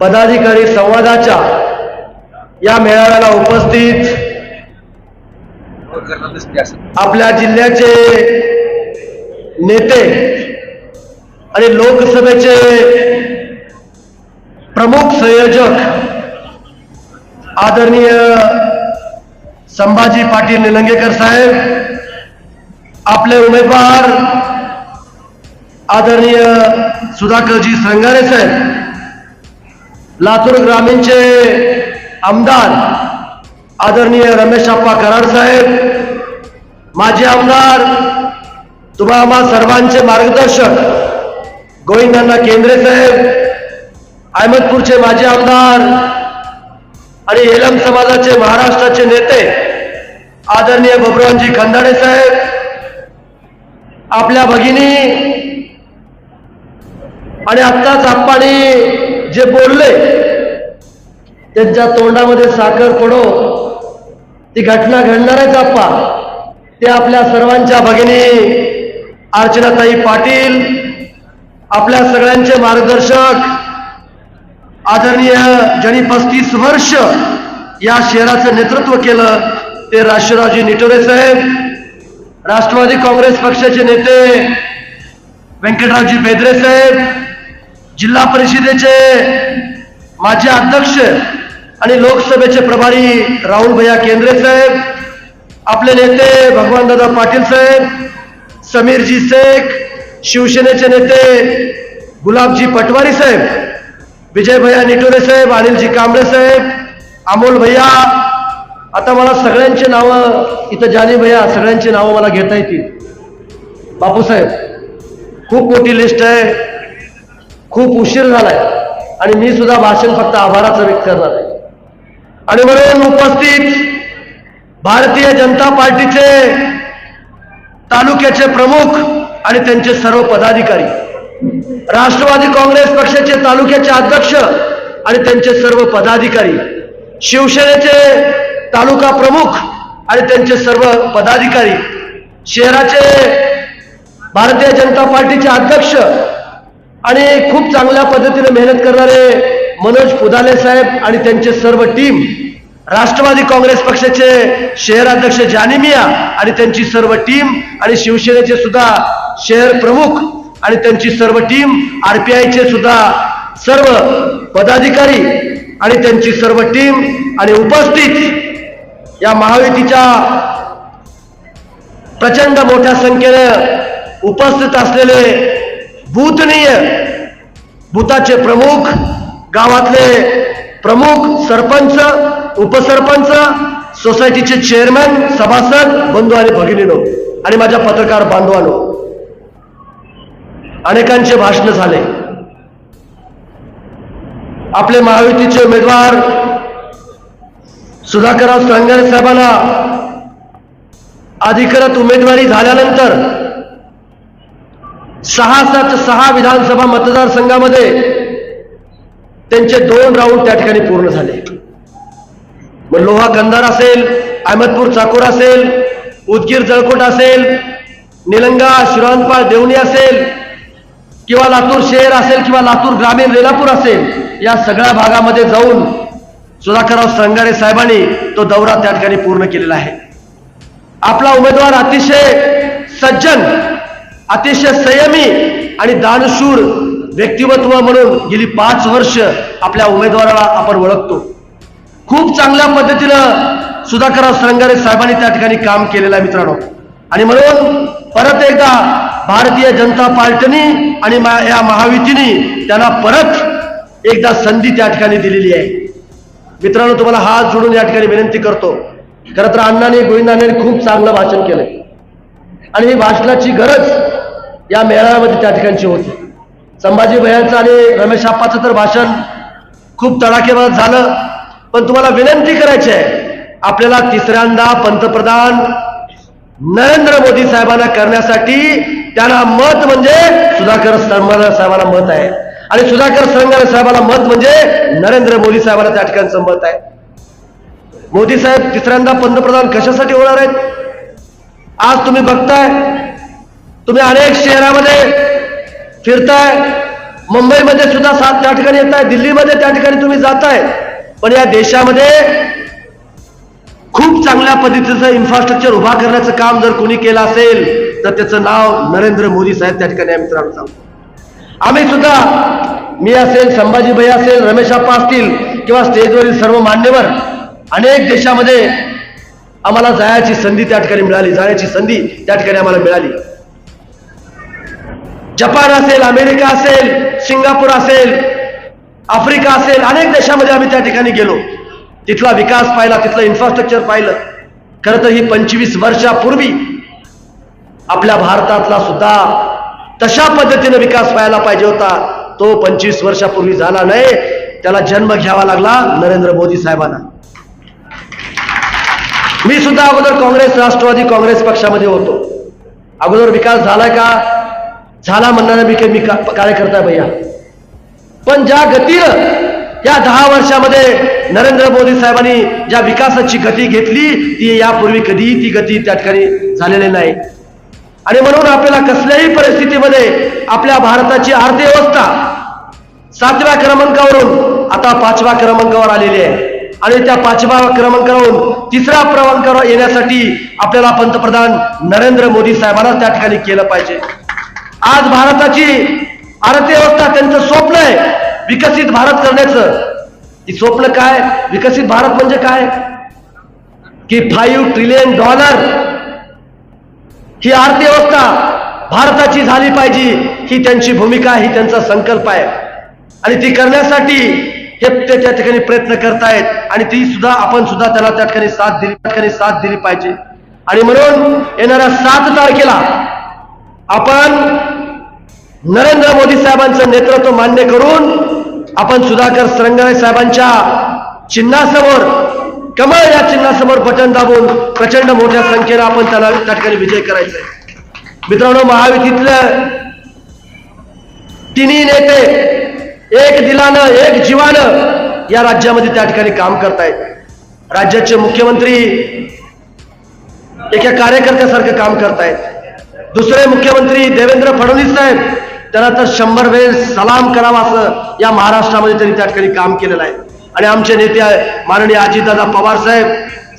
पदाधिकारी संवादाच्या या मेळाव्याला उपस्थित आपल्या जिल्ह्याचे नेते आणि लोकसभेचे प्रमुख संयोजक आदरणीय संभाजी पाटील निलंगेकर साहेब आपले उमेदवार आदरणीय सुधाकरजी श्रंगारे साहेब लातूर ग्रामीणचे आमदार आदरणीय रमेश अप्पा कराड साहेब माजी आमदार तुम्हा सर्वांचे मार्गदर्शक गोविंदांना केंद्रे साहेब अहमदपूरचे माजी आमदार आणि एलम समाजाचे महाराष्ट्राचे नेते आदरणीय बबुरावजी खंदाडे साहेब आपल्या भगिनी आणि आत्ताच आप्पानी जे बोलले त्यांच्या तोंडामध्ये साखर पडो. ती घटना घडणारच आप्पा. ते आपल्या सर्वांच्या भगिनी अर्चनाताई पाटील आपल्या सगळ्यांचे मार्गदर्शक आदरणीय ज्यांनी पस्तीस वर्ष या शहराचं नेतृत्व केलं ते राष्ट्रवादी निटोरे साहेब राष्ट्रवादी काँग्रेस पक्षाचे नेते व्यंकटरावजी बेदरे साहेब जिल्हा परिषदेचे माजी अध्यक्ष आणि लोकसभेचे प्रभारी राहुल भैया केंद्रे साहेब आपले नेते भगवानदादा पाटील साहेब समीरजी शेख शिवसेनेचे नेते गुलाबजी पटवारी साहेब विजय भैया निटोरे साहेब अनिलजी कांबळे साहेब अमोल भैया. आता मला सगळ्यांची नावं इथं जानी भैया सगळ्यांची नावं मला घेता येतील. बापूसाहेब खूप मोठी लिस्ट आहे. खूप उशीर झालाय. आणि मी सुद्धा भाषण फक्त आभाराचं व्यक्त करणार आहे. आणि म्हणून उपस्थित भारतीय जनता पार्टीचे तालुक्याचे प्रमुख आणि त्यांचे सर्व पदाधिकारी राष्ट्रवादी काँग्रेस पक्षाचे तालुक्याचे अध्यक्ष आणि त्यांचे सर्व पदाधिकारी शिवसेनेचे तालुका प्रमुख आणि त्यांचे सर्व पदाधिकारी शहराचे भारतीय जनता पार्टीचे अध्यक्ष आणि खूप चांगल्या पद्धतीने मेहनत करणारे मनोज पुदाले साहेब आणि त्यांचे सर्व टीम राष्ट्रवादी काँग्रेस पक्षाचे शहराध्यक्ष जानिमिया आणि त्यांची सर्व टीम आणि शिवसेनेचे सुद्धा शहर प्रमुख आणि त्यांची सर्व टीम आरपीआयचे सुद्धा सर्व पदाधिकारी आणि त्यांची सर्व टीम आणि उपस्थित या महायुतीच्या प्रचंड मोठ्या संख्येने उपस्थित असलेले भूतनीय भूताचे प्रमुख गावातले प्रमुख सरपंच उपसरपंच सोसायटीचे चेअरमॅन सभासद बंधू आणि भगिनीनो आणि माझ्या पत्रकार बांधवानो अनेकांचे भाषण झाले. आपले महायुतीचे उमेदवार सुधाकरराव श्रंगारे साहेबांना अधिकृत उमेदवारी झाल्यानंतर सहा सात सहा विधानसभा मतदारसंघामध्ये त्यांचे दोन राऊंड त्या ठिकाणी पूर्ण झाले. मग लोहा कंधार असेल अहमदपूर चाकोर असेल उदगीर जळकोट असेल निलंगा शिरांपाळ देवणी असेल किंवा लातूर शहर असेल किंवा लातूर ग्रामीण रेलापूर असेल या सगळ्या भागामध्ये जाऊन सुधाकरराव श्रंगारे साहेबांनी तो दौरा त्या ठिकाणी पूर्ण केलेला आहे. आपला उमेदवार अतिशय सज्जन अतिशय संयमी आणि दानशूर व्यक्तिमत्व म्हणून गेली पाच वर्ष आपल्या उमेदवाराला आपण ओळखतो. खूप चांगल्या पद्धतीनं सुधाकरराव श्रंगारे साहेबांनी त्या ठिकाणी काम केलेलं आहे मित्रांनो. आणि म्हणून परत एकदा भारतीय जनता पार्टीनी आणि या महायुतीने त्यांना परत एकदा संधी त्या ठिकाणी दिलेली आहे. मित्रांनो तुम्हाला हात जोडून या ठिकाणी विनंती करतो. खरं तर अण्णाने गोविंदाने खूप चांगलं भाषण केलंय. आणि ही भाषणाची गरज या मेळाव्यामध्ये त्या ठिकाणची होती. संभाजी भयांचं आणि रमेश आप्पाचं तर भाषण खूप तडाखेबाज झालं. पण तुम्हाला विनंती करायची आहे आपल्याला तिसऱ्यांदा पंतप्रधान नरेंद्र मोदी साहेबांना करण्यासाठी त्यांना मत म्हणजे सुधाकर सरमाना साहेबांना मत आहे. आणि सुधाकर सरंगारे साहेबांना मत म्हणजे नरेंद्र मोदी साहेबांना त्या ठिकाणचं मत आहे. मोदी साहेब तिसऱ्यांदा पंतप्रधान कशासाठी होणार आहेत? आज तुम्ही बघताय तुम्ही अनेक शहरामध्ये फिरताय मुंबईमध्ये सुद्धा सात त्या ठिकाणी येत आहे दिल्लीमध्ये त्या ठिकाणी तुम्ही जाताय पण या देशामध्ये खूप चांगल्या पद्धतीचं इन्फ्रास्ट्रक्चर उभा करण्याचं काम जर कोणी केलं असेल तर त्याचं नाव नरेंद्र मोदी साहेब त्या ठिकाणी मित्रांनो सांगतो. आम्ही सुद्धा मी असेल संभाजीभाई असेल रमेश आप्पा असतील किंवा स्टेजवरील सर्व मान्यवर अनेक देशामध्ये आम्हाला जायची संधी त्या ठिकाणी मिळाली जाण्याची संधी त्या ठिकाणी आम्हाला मिळाली. जपान असेल अमेरिका असेल सिंगापूर असेल आफ्रिका असेल अनेक देशामध्ये आम्ही त्या ठिकाणी गेलो. तिथला विकास पाहिला तिथलं इन्फ्रास्ट्रक्चर पाहिलं. खरं तर ही पंचवीस वर्षापूर्वी आपल्या भारतातला सुद्धा तशा पद्धतीने विकास व्हायला पाहिजे होता. तो पंचवीस वर्षापूर्वी झाला नाही. त्याला जन्म घ्यावा लागला नरेंद्र मोदी साहेबांना. मी सुद्धा अगोदर काँग्रेस राष्ट्रवादी काँग्रेस पक्षामध्ये होतो. अगोदर विकास झाला का? झाला म्हणणारा मी काही मी का- कार्यकर्ता भैया. पण ज्या गतीनं या दहा वर्षामध्ये नरेंद्र मोदी साहेबांनी ज्या विकासाची गती घेतली ती यापूर्वी कधीही ती गती त्या ठिकाणी झालेली नाही. आणि म्हणून आपल्याला कसल्याही परिस्थितीमध्ये आपल्या भारताची अर्थव्यवस्था सातव्या क्रमांकावरून आता पाचव्या क्रमांकावर आलेली आहे. आणि त्या पाचव्या क्रमांकावरून तिसऱ्या क्रमांकावर येण्यासाठी आपल्याला पंतप्रधान नरेंद्र मोदी साहेबांना त्या ठिकाणी केलं पाहिजे. आज भारताची अर्थव्यवस्था त्यांचं स्वप्न आहे विकसित भारत करण्याचं. ही स्वप्न काय? विकसित भारत म्हणजे काय? की फाईव्ह ट्रिलियन डॉलर ही अर्थव्यवस्था भारताची झाली पाहिजे ही त्यांची भूमिका ही त्यांचा संकल्प आहे. आणि ती करण्यासाठी हे ते त्या ठिकाणी प्रयत्न करतायत आणि ती सुद्धा आपण सुद्धा त्याला त्या ठिकाणी साथ दिली त्या ठिकाणी साथ दिली पाहिजे. आणि म्हणून येणाऱ्या सात तारखेला आपण नरेंद्र मोदी साहेबांचं नेतृत्व मान्य करून आपण सुधाकर सरंगाळे साहेबांच्या चिन्हासमोर कमळ या चिन्हासमोर बटन दाबून प्रचंड मोठ्या संख्येनं आपण त्याला त्या ठिकाणी विजय करायचा मित्रांनो महायुतीतलं तिन्ही नेते एक दिलानं एक जीवानं या राज्यामध्ये त्या ठिकाणी काम करतायत. राज्याचे मुख्यमंत्री एका कार्यकर्त्यासारखं काम करतायत. दुसरे मुख्यमंत्री देवेंद्र फडणवीस साहेब त्यांना तर शंभर वेळेस सलाम करावा असं या महाराष्ट्रामध्ये त्यांनी त्या ठिकाणी काम केलेलं आहे. आणि आमचे नेते माननीय अजितदादा पवार साहेब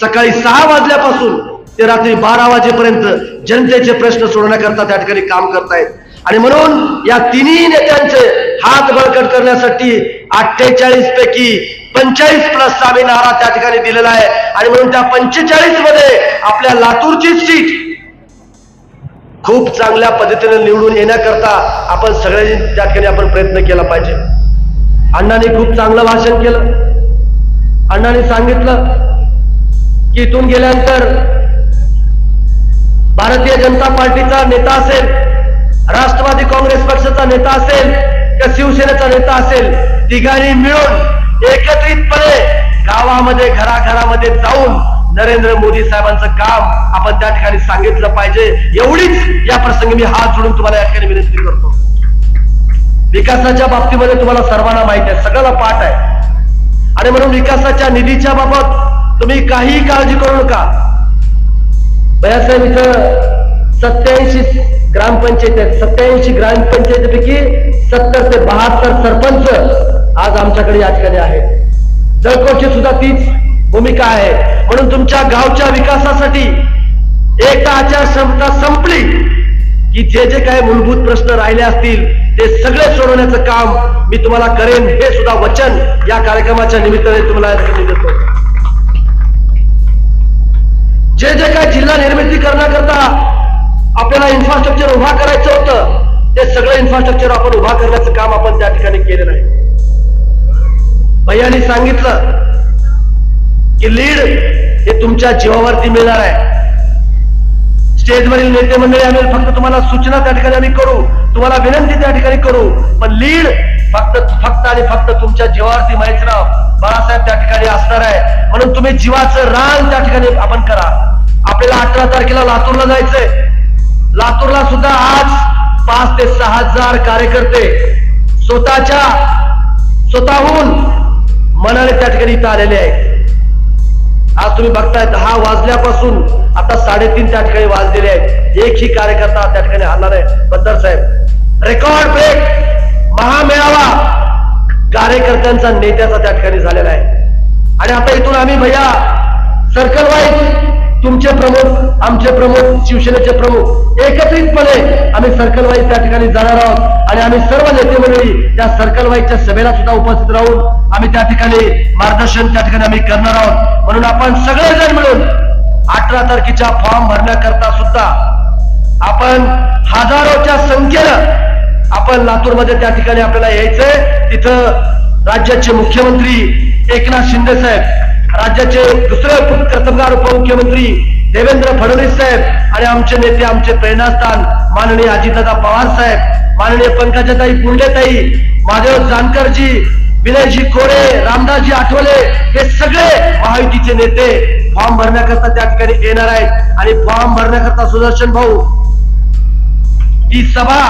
सकाळी सहा वाजल्यापासून ते रात्री बारा वाजेपर्यंत जनतेचे प्रश्न सोडवण्याकरता त्या ठिकाणी काम करतायत. आणि म्हणून या तिन्ही नेत्यांचे हात बळकट करण्यासाठी अठ्ठेचाळीस पैकी पंचेचाळीस प्लस आम्ही नारा त्या ठिकाणी दिलेला आहे. आणि म्हणून त्या पंचेचाळीसमध्ये आपल्या लातूरची सीट खूप चांगल्या पद्धतीने निवडून येण्याकरता आपण सगळ्यांनी त्या ठिकाणी आपण प्रयत्न केला पाहिजे. अण्णांनी खूप चांगलं भाषण केलं. अण्णांनी सांगितलं की इथून गेल्यानंतर भारतीय जनता पार्टीचा नेता असेल राष्ट्रवादी काँग्रेस पक्षाचा नेता असेल किंवा शिवसेनेचा नेता असेल तिघांनी मिळून एकत्रितपणे गावामध्ये घराघरामध्ये जाऊन नरेंद्र मोदी साहेबांचं काम आपण त्या ठिकाणी सांगितलं पाहिजे. एवढीच या प्रसंगी मी हात जोडून तुम्हाला या ठिकाणी विनंती करतो. विकासाच्या बाबतीमध्ये तुम्हाला सर्वांना माहिती आहे सगळ्याला पाठ आहे. आणि म्हणून विकासाच्या निधीच्या बाबत तुम्ही काहीही काळजी करू नका. भैयासाहेब इथं सत्याऐंशी ग्रामपंचायत आहेत सत्याऐंशी ग्रामपंचायतीपैकी सत्तर ते बहात्तर सरपंच आज आमच्याकडे या ठिकाणी आहेत. जळकोटची सुद्धा तीच भूमिका आहे. म्हणून तुमच्या गावच्या विकासासाठी एकदा आचारसंहिता संपली की जे जे काही मूलभूत प्रश्न राहिले असतील ते सगळे सोडवण्याचं काम मी तुम्हाला करेन हे सुद्धा वचन या कार्यक्रमाच्या निमित्ताने तुम्हाला देतो. जे जे काही जिल्हा निर्मिती करण्याकरता आपल्याला इन्फ्रास्ट्रक्चर उभा करायचं होतं. ते सगळं इन्फ्रास्ट्रक्चर आपण उभा करण्याचं काम आपण त्या ठिकाणी केलेलं आहे. भैयानी सांगितलं की लीड हे तुमच्या जीवावरती मिळणार आहे. स्टेजवरील नेते मंडळी आम्ही फक्त तुम्हाला सूचना त्या ठिकाणी आम्ही करू. तुम्हाला विनंती त्या ठिकाणी करू. पण लीड फक्त फक्त आणि फक्त तुमच्या जीवावरती माहितराव बाळासाहेब त्या ठिकाणी असणार आहे. म्हणून तुम्ही जीवाचं रान त्या ठिकाणी आपण करा. आपल्याला अठरा तारखेला लातूरला जायचंय. लातूरला सुद्धा आज पाच ते सहा हजार कार्यकर्ते स्वतःच्या स्वतःहून मनाने त्या ठिकाणी इथं आलेले आहेत. आज तुम्ही बघताय दहा वाजल्यापासून आता साडेतीन त्या ठिकाणी वाजलेले आहेत. एकही कार्यकर्ता त्या ठिकाणी आणणार आहे बद्दर साहेब रेकॉर्ड ब्रेक महामेळावा कार्यकर्त्यांचा नेत्याचा त्या ठिकाणी झालेला आहे. आणि आता इथून आम्ही भैया सर्कल वाईज तुमचे प्रमुख आमचे प्रमुख शिवसेनेचे प्रमुख एकत्रितपणे आम्ही सर्कल वाईज त्या ठिकाणी जाणार आहोत. आणि आम्ही सर्व नेते मंडळी त्या सर्कल वाईजच्या सभेला सुद्धा उपस्थित राहून आम्ही त्या ठिकाणी मार्गदर्शन त्या ठिकाणी आम्ही करणार आहोत. म्हणून आपण सगळेजण मिळून अठरा तारखेच्या फॉर्म भरण्याकरता सुद्धा आपण हजारोच्या संख्येनं आपण लातूरमध्ये त्या ठिकाणी आपल्याला यायचंय. तिथं राज्याचे मुख्यमंत्री एकनाथ शिंदे साहेब राज्याचे दुसरे कर्तबगार उपमुख्यमंत्री देवेंद्र फडणवीस साहेब आणि आमचे नेते आमचे प्रेरणास्थान माननीय अजितदादा पवार साहेब माननीय पंकजाताई पुंडेताई महादेव जानकरजी विनयजी कोरे रामदासजी आठवले हे सगळे महायुतीचे नेते फॉर्म भरण्याकरता त्या ठिकाणी येणार आहेत. आणि फॉर्म भरण्याकरता सुदर्शन भाऊ ही सभा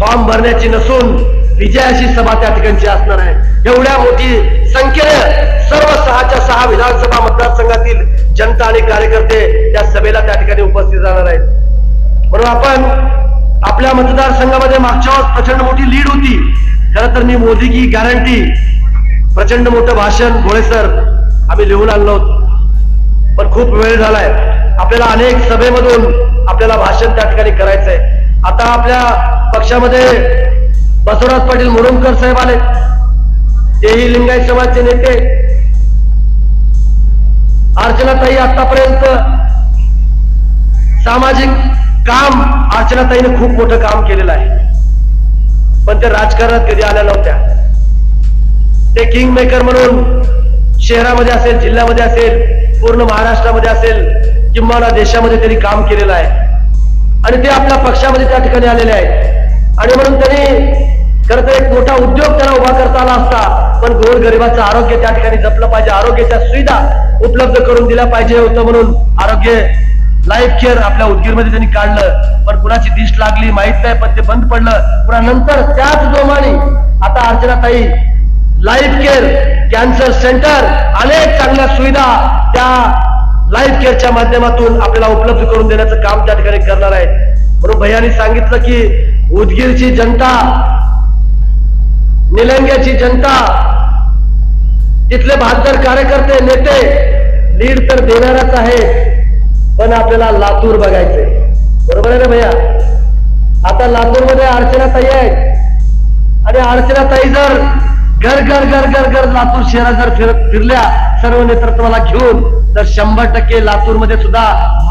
फॉर्म भरण्याची नसून विजयाची सभा त्या ठिकाणची असणार आहे. एवढ्या मोठी संख्येने सर्व सहाच्या सहा विधानसभा मतदारसंघातील जनता आणि कार्यकर्ते त्या सभेला त्या ठिकाणी उपस्थित राहणार आहेत. म्हणून आपण आपल्या मतदारसंघामध्ये मागच्या वेळेस प्रचंड मोठी लीड होती. खरं तर मी मोदी की गॅरंटी प्रचंड मोठं भाषण भोळे सर आम्ही लिहून आणलो होतो. पण खूप वेळ झालाय. आपल्याला अनेक सभेमधून आपल्याला भाषण त्या ठिकाणी करायचंय. आता आपल्या पक्षामध्ये बसवराज पाटील मुरुमकर साहेब आले तेही लिंगायत समाजचे नेते. अर्चनाताई आतापर्यंत सामाजिक काम अर्चनाताईने खूप मोठं काम केलेलं आहे. पण ते राजकारणात कधी आल्या नव्हत्या. ते किंग मेकर म्हणून शहरामध्ये असेल जिल्ह्यामध्ये असेल पूर्ण महाराष्ट्रामध्ये असेल किंवा देशामध्ये त्यांनी काम केलेलं आहे. आणि ते आपल्या पक्षामध्ये त्या ठिकाणी आलेले आहेत. आणि म्हणून त्यांनी खरं तर एक मोठा उद्योग त्याला उभा करता आला असता. पण गोरगरिबाचं आरोग्य त्या ठिकाणी जपलं पाहिजे. आरोग्याच्या सुविधा उपलब्ध करून दिल्या पाहिजे होतं म्हणून आरोग्य लाईफ केअर आपल्या उदगीरमध्ये त्यांनी काढलं. पण कुणाची दिश लागली माहीत नाही पण ते बंद पडलं. पुन्हा नंतर त्याच जोमाने आता अर्चनाताई लाईफ केअर कॅन्सर सेंटर अनेक चांगल्या सुविधा त्या लाईफ केअरच्या माध्यमातून आपल्याला उपलब्ध करून देण्याचं काम त्या ठिकाणी करणार आहे म्हणून भैयानी सांगितलं की उदगीरची जनता निलंग्याची जनता. तिथले बहादर कार्यकर्ते नेते लीड तर देणारच आहे पण आपल्याला लातूर बघायचंय. बरोबर आहे ना भैया? आता लातूरमध्ये अर्चनाताई आहेत. आणि अर्चनाताई जर घर घर घर घर घर लातूर शहरात जर फिर फिरल्या सर्व नेतृत्वाला घेऊन तर शंभर टक्के लातूरमध्ये सुद्धा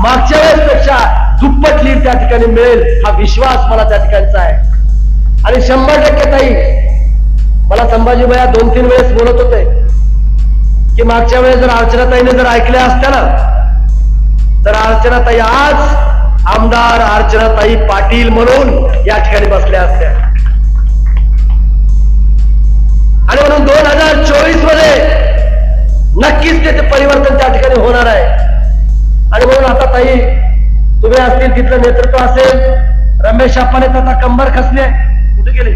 मागच्या वेळेसपेक्षा दुप्पट लीड त्या ठिकाणी मिळेल हा विश्वास मला त्या ठिकाणचा आहे. आणि शंभर टक्के ताई मला संभाजी भया दोन तीन वेळेस बोलत होते की मागच्या वेळेस जर अर्चनाताईने जर ऐकल्या असत्या ना तर अर्चनाताई आज आमदार अर्चनाताई पाटील म्हणून या ठिकाणी बसल्या असत्या. आणि म्हणून दोन हजार चोवीसमध्ये नक्कीच त्याचे परिवर्तन त्या ठिकाणी होणार आहे. आणि म्हणून आता ताई तुम्ही असतील तिथलं नेतृत्व असेल. रमेश आप्पाने आता कंबर खसले कुठे गेले?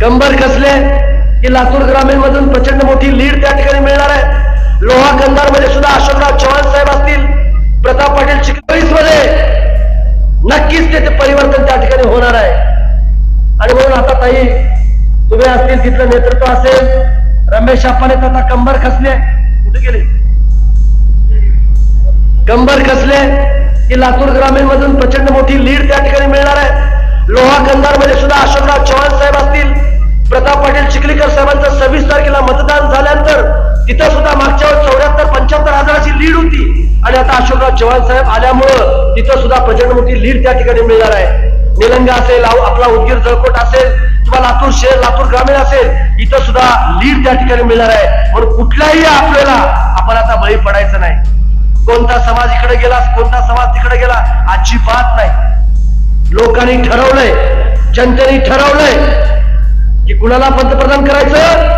कंबर खसले की लातूर ग्रामीण मधून प्रचंड मोठी लीड त्या ठिकाणी मिळणार आहे. लोहा कंदारमध्ये सुद्धा अशोकराव चव्हाण साहेब असतील. प्रताप पाटील चिकळीसमध्ये नक्कीच त्याचे परिवर्तन त्या ठिकाणी होणार आहे. आणि म्हणून आता ताई तुम्ही असतील तिथलं नेतृत्व असेल. रमेश आपाने आता कंबर खसले. कुठे गेले? कंबर खसले की लातूर ग्रामीण मधून प्रचंड मोठी लीड त्या ठिकाणी मिळणार आहे. लोहा कंदारमध्ये सुद्धा अशोकराव चव्हाण साहेब असतील. प्रताप पाटील चिखलीकर साहेबांचं सव्वीस तारखेला मतदान झाल्यानंतर तिथं सुद्धा मागच्या चौऱ्याहत्तर पंच्याहत्तर हजाराची लीड होती. आणि आता अशोकराव चव्हाण साहेब आल्यामुळं तिथं सुद्धा प्रचंड मोठी लीड त्या ठिकाणी मिळणार आहे. निलंगा असेल आपला उदगीर जळकोट असेल किंवा लातूर शहर लातूर ग्रामीण असेल इथं सुद्धा लीड त्या ठिकाणी मिळणार आहे. म्हणून कुठल्याही आपल्याला आपण आता बळी पडायचं नाही. कोणता समाज इकडे गेला कोणता समाज तिकडे गेला अजिबात नाही. लोकांनी ठरवलंय जनतेने ठरवलंय कुणाला पंतप्रधान करायचं?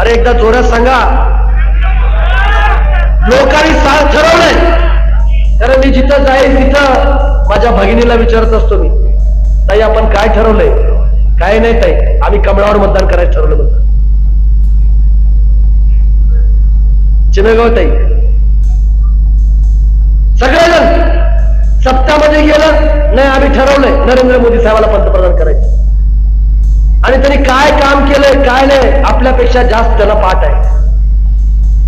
अरे एकदा जोरात सांगा. लोकांनी साथ ठरवलंय. कारण मी जिथं जाईल तिथं माझ्या भगिनीला विचारत असतो मी. ताई आपण काय ठरवलंय? काय नाही ताई आम्ही कमळावर मतदान करायचं ठरवलं म्हणतात चिनगाव ताई. सगळेजण सत्तामध्ये गेलं नाही आम्ही ठरवलंय नरेंद्र मोदी साहेबाला पंतप्रधान करायचं. आणि त्यांनी काय काम केलंय काय नाही आपल्यापेक्षा जास्त त्याला पाठ आहे.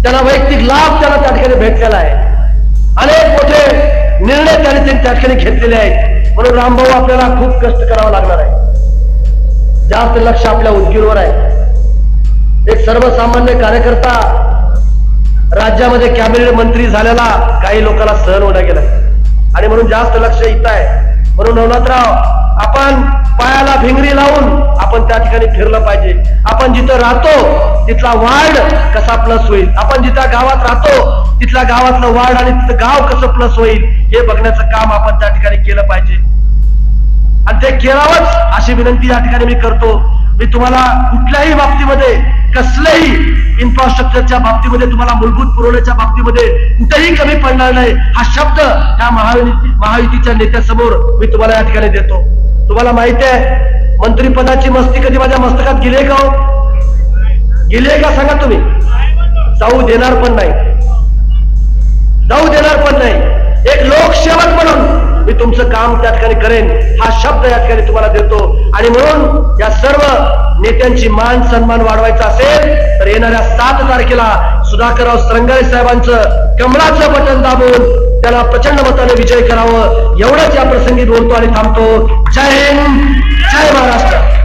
त्याला वैयक्तिक लाभ त्याला त्या ठिकाणी भेटलेला आहे. अनेक मोठे निर्णय त्याने त्यांनी त्या ठिकाणी घेतलेले आहेत. म्हणून रामभाऊ आपल्याला खूप कष्ट करावा लागणार आहे. जास्त लक्ष आपल्या उदगीरवर आहे. एक सर्वसामान्य कार्यकर्ता राज्यामध्ये कॅबिनेट मंत्री झालेला काही लोकांना सहन होण्या गेलं. आणि म्हणून जास्त लक्ष इथं आहे. म्हणून नवनाथराव आपण पायाला भिंगरी लावून आपण त्या ठिकाणी फिरलं पाहिजे. आपण जिथं राहतो तिथला वार्ड कसा प्लस होईल? आपण जिथं गावात राहतो तिथल्या गावातलं वार्ड आणि तिथं गाव कसं प्लस होईल हे बघण्याचं काम आपण त्या ठिकाणी केलं पाहिजे. आणि ते केलावंच अशी विनंती या ठिकाणी मी करतो. मी तुम्हाला कुठल्याही बाबतीमध्ये कसल्याही इन्फ्रास्ट्रक्चरच्या बाबतीमध्ये तुम्हाला मूलभूत पुरवण्याच्या बाबतीमध्ये कुठेही कमी पडणार नाही हा शब्द या महायुती महायुतीच्या नेत्यासमोर मी तुम्हाला या ठिकाणी देतो. तुम्हाला माहिती आहे मंत्रीपदाची मस्ती कधी माझ्या मस्तकात गेले का हो? का? सांगा तुम्ही. जाऊ देणार पण नाही. जाऊ देणार पण नाही. एक लोकसेवक म्हणून मी तुमचं काम त्या ठिकाणी करेन. हा शब्द या ठिकाणी तुम्हाला देतो. आणि म्हणून या सर्व नेत्यांची मान सन्मान वाढवायचा असेल तर येणाऱ्या सात तारखेला सुधाकरराव सरंगारे साहेबांचं कमळाचं बटन दाबून त्याला प्रचंड मताने विजय करावं एवढंच या प्रसंगी बोलतो आणि थांबतो. जय हिंद जय महाराष्ट्र.